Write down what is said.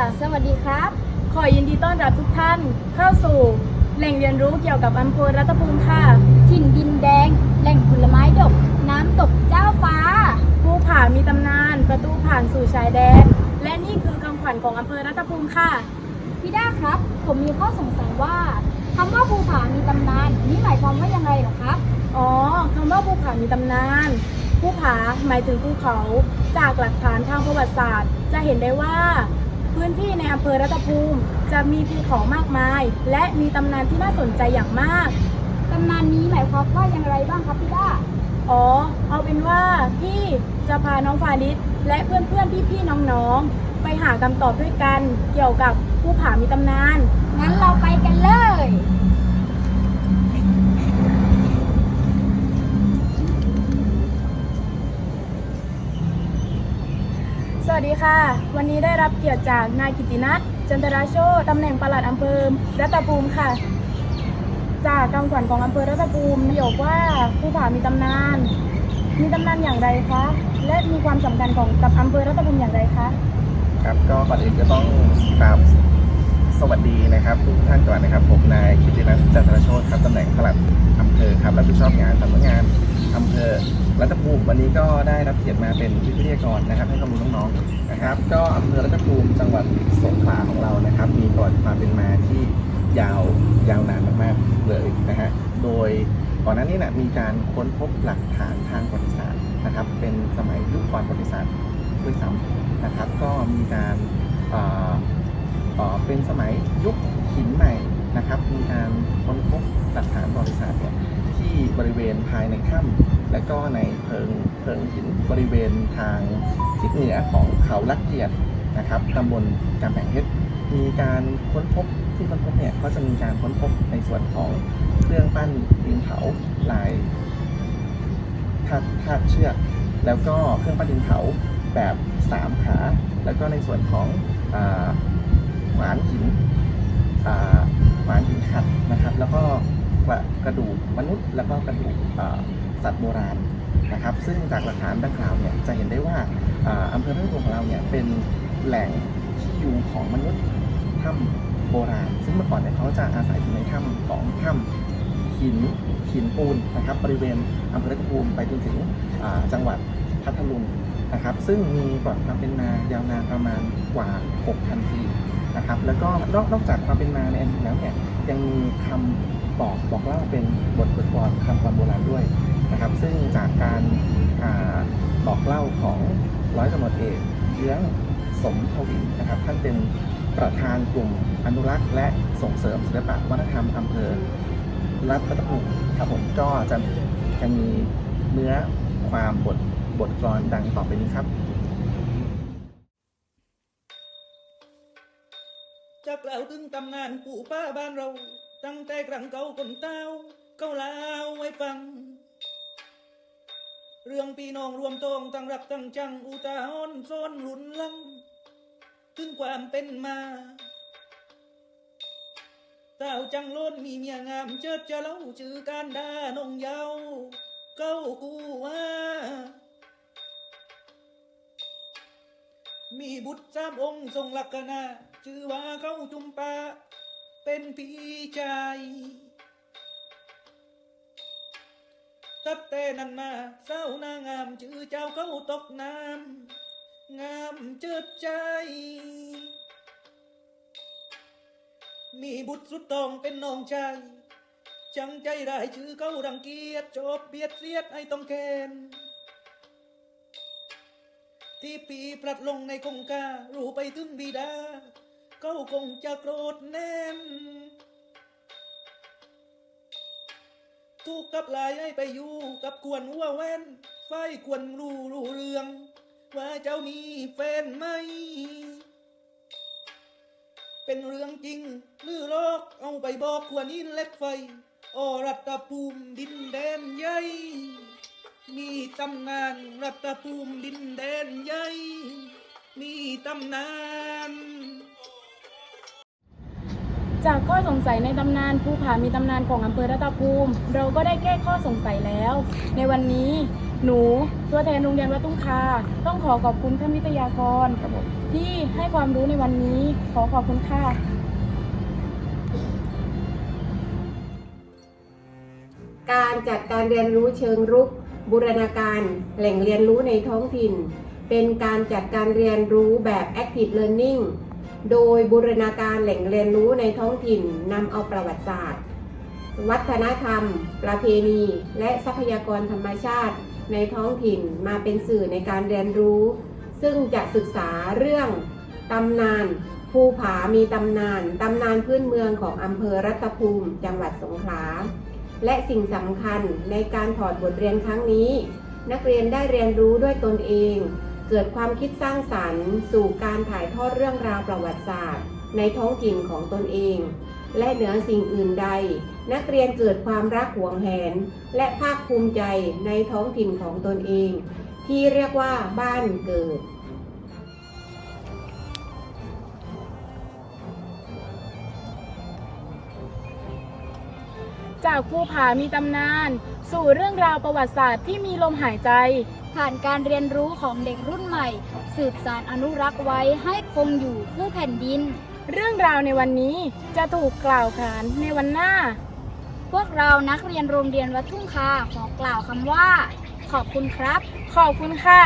สวัสดีครับ ขอยินดีต้อนรับทุกท่านเข้าสู่ แหล่งเรียนรู้เกี่ยวกับอำเภอรัตภูมิค่ะ ถิ่นดินแดง แหล่งผลไม้ดก น้ำตกเจ้าฟ้า ภูผามีตำนาน ประตูผ่านสู่ชายแดน และนี่คือคำขวัญของอำเภอรัตภูมิค่ะ พี่ด้าครับ ผมมีข้อสงสัยว่าคำว่าภูผามีตำนาน นี่หมายความว่ายังไงหรอครับ อ๋อคำว่าภูผามีตำนานภูผาหมายถึงภูเขา จากหลักฐานทางประวัติศาสตร์ จะเห็นได้ว่า พื้นที่ในอำเภอรัตภูมิ จะมีภูเขามากมาย และมีตำนานที่น่าสนใจอย่างมาก ตำนานนี้หมายความว่าอย่างไรบ้างครับพี่ด้าอ๋อ เอาเป็นว่าพี่จะพาน้องฟาริสและเพื่อนๆพี่ๆน้องๆ ไปหาคำตอบด้วยกันเกี่ยวกับภูผามีตำนาน งั้นเราไปกันเลย สวัสดีค่ะ วันนี้ได้รับเกียรติจากนายกิตินัทจันทราโชตตำแหน่งปลัดอำเภอรัตภูมิค่ะ จากคำขวัญของอำเภอรัตภูมิประโยคว่าภูผามีตำนาน มีตำนานอย่างไรคะ และมีความสำคัญของกับอำเภอรัตภูมิอย่างไรคะ ครับก็ก่อนอื่นก็ต้องกราบ สวัสดีนะครับทุกท่านก่อนนะครับผมนายกิตินัทจันทรโชตครับตำแหน่งปลัดอำเภอครับรับผิดชอบงานสำนักงานอำเภอรัตภูมิวันนี้ก็ได้รับเกียรติมาเป็นวิทยากรนะครับ ให้ข้อมูลน้องๆนะครับ ก็อำเภอรัตภูมิจังหวัดสงขลาของเรานะครับ มีประวัติความเป็นมาที่ยาวยาวนานมากๆเลยนะฮะโดยก่อนหน้านี้นะมีการค้นพบหลักฐานทางประวัติศาสตร์นะครับ เป็นสมัยยุคก่อนประวัติศาสตร์ด้วยซ้ำนะครับ ก็มีการ เป็นสมัยยุคหินใหม่นะครับ มีการค้นพบหลักฐานประวัติศาสตร์เนี่ยที่บริเวณภายในถ้ำและก็ในเพิงเพิงหินบริเวณทางทิศเหนือของเขาลักเกียรตินะครับตำบลกำแพงเพชรมีการค้นพบที่ค้นพบเนี่ยก็จะมีการค้นพบในส่วนของเครื่องปั้นดินเผาลายธาตุเชือก แล้วก็เครื่องปั้นดินเผาแบบสามขา แล้วก็ในส่วนของอ วานหินอ่าขวานหินขัดนะครับ แล้วก็กระกระดูกมนุษย์ แล้วก็กระดูกสัตว์โบราณนะครับ ซึ่งจากหลักฐานดังกล่าวเนี่ยจะเห็นได้ว่าอำเภอท่าตูมของเราเนี่ยเป็นแหล่งที่อยู่ของมนุษย์ถ้ำโบราณ ซึ่งเมื่อก่อนเนี่ยเขาจะอาศัยอยู่ในถ้ำของถ้ำหินหินปูนนะครับบริเวณอำเภอรัตภูมิไปจนถึงจังหวัดพัทลุง นะครับซึ่งมีประวัติความเป็นมายาวนานประมาณกว่า 6,000 ปีนะครับแล้วก็นอกจากความเป็นมาในอดีตแล้วเนี่ยยังมีคำบอกบอกเล่าเป็นบทบทกลอนคำกลอนโบราณด้วยนะครับซึ่งจากการอาบอกเล่าของร้อยตำรวจเอกเยื้องสมทวินนะครับท่านเป็นประธานกลุ่มอนุรักษ์และส่งเสริมศิลปะวัฒนธรรมอำเภอรัตนภูมิครับผมก็จะจะมีเนื้อความบท บทกลอนดังต่อไปนี้ครับ จะกล่าวถึงตำนานปู่ป้าบ้านเรา ตั้งแต่ครั้งเก่าคนเต้าเก้าลาวไว้ฟัง เรื่องพี่น้องรวมตองตั้งรักตั้งจังอุตาหอนซ้อนหลุนลัง ถึงความเป็นมาเต้าจังล้นมีเมียงามเจิดจะเล่าชื่อการดานงเยาเก้ากูว่า มีบุตรสามองค์ทรงลักษณะชื่อว่าเขาจุมปาเป็นพี่ชายตับแต่นั้นมาเศร้านางามชื่อเจ้าเขาตกน้ำงามเจิดใจ มีบุตรสุดตองเป็นน้องชายจังใจร้ชื่อเขารังเกียจจบเบียดเสียดให้ต้องแคน ที่ปีปลัดลงในคงการู้ไปถึงบิดา เขาคงจะโกรธแน่นถูกกับลายให้ไปอยู่กับกวนหัวแว่น ไฟกวนรู้รู้เรื่อง ว่าเจ้ามีแฟนไหม เป็นเรื่องจริงหรือลอกเอาไปบอกควรอินเล็กไฟอรัตภูมิดินแดนใหญ่ มีตำนานรัตภูมิดินแดนใหญ่ มีตำนาน จากข้อสงสัยในตำนานภูผามีตำนานของอำเภอรัตภูมิ เราก็ได้แก้ข้อสงสัยแล้ว ในวันนี้หนูตัวแทนโรงเรียนวัดตุ้งคา ต้องขอขอบคุณท่านวิทยากรครับผมที่ให้ความรู้ในวันนี้ขอขอบคุณค่ะการจัดการเรียนรู้เชิงรุก บูรณาการแหล่งเรียนรู้ในท้องถิ่น เป็นการจัดการเรียนรู้แบบ active learning โดยบูรณาการแหล่งเรียนรู้ในท้องถิ่นนำเอาประวัติศาสตร์ วัฒนธรรม ประเพณี และทรัพยากรธรรมชาติในท้องถิ่นมาเป็นสื่อในการเรียนรู้ ซึ่งจะศึกษาเรื่องตำนานภูผามีตำนาน ตำนานพื้นเมืองของอำเภอรัตภูมิ จังหวัดสงขลา และสิ่งสำคัญในการถอดบทเรียนครั้งนี้ นักเรียนได้เรียนรู้ด้วยตนเอง เกิดความคิดสร้างสรรค์ สู่การถ่ายทอดเรื่องราวประวัติศาสตร์ ในท้องถิ่นของตนเอง และเหนือสิ่งอื่นใด นักเรียนเกิดความรักหวงแหน และภาคภูมิใจในท้องถิ่นของตนเอง ที่เรียกว่าบ้านเกิด จากภูผามีตำนาน สู่เรื่องราวประวัติศาสตร์ที่มีลมหายใจ ผ่านการเรียนรู้ของเด็กรุ่นใหม่ สืบสารอนุรักษ์ไว้ให้คงอยู่คู่แผ่นดิน เรื่องราวในวันนี้จะถูกกล่าวขานในวันหน้า พวกเรานักเรียนโรงเรียนวัดทุ่งคาขอกล่าวคำว่า ขอบคุณครับ ขอบคุณค่ะ